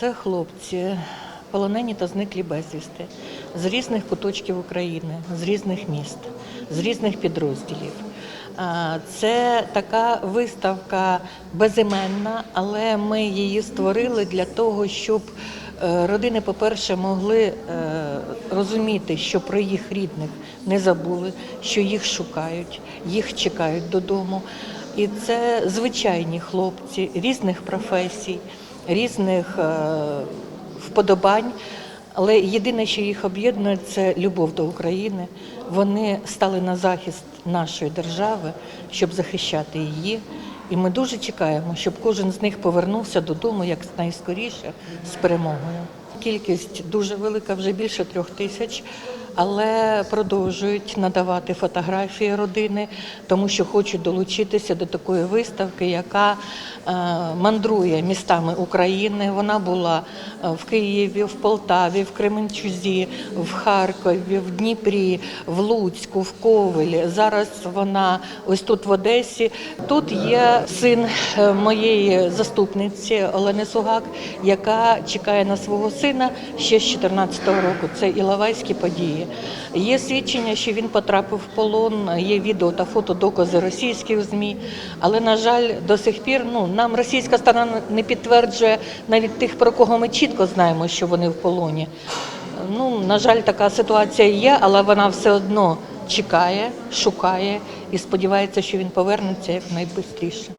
Це хлопці, полонені та зниклі безвісти з різних куточків України, з різних міст, з різних підрозділів. Це така виставка безіменна, але ми її створили для того, щоб е, родини, по-перше, могли е, розуміти, що про їх рідних не забули, що їх шукають, їх чекають додому. І це звичайні хлопці різних професій, різних е, вподобань. Але єдине, що їх об'єднує, це любов до України. Вони стали на захист нашої держави, щоб захищати її. І ми дуже чекаємо, щоб кожен з них повернувся додому як найскоріше з перемогою. Кількість дуже велика, вже більше трьох тисяч, але продовжують надавати фотографії родини, тому що хочуть долучитися до такої виставки, яка е, мандрує містами України. Вона була е, в Києві, в Полтаві, в Кременчузі, в Харкові, в Дніпрі, в Луцьку, в Ковелі. Зараз вона ось тут в Одесі. Тут є син е, моєї заступниці Олени Сугак, яка чекає на свого сина ще з 14-го року. Це Іловайські події. Є свідчення, що він потрапив в полон. Є відео та фото докази російських змі. Але на жаль, до сих пір ну нам російська сторона не підтверджує навіть тих, про кого ми чітко знаємо, що вони в полоні. Ну на жаль, така ситуація є, але вона все одно чекає, шукає і сподівається, що він повернеться якнайбистріше.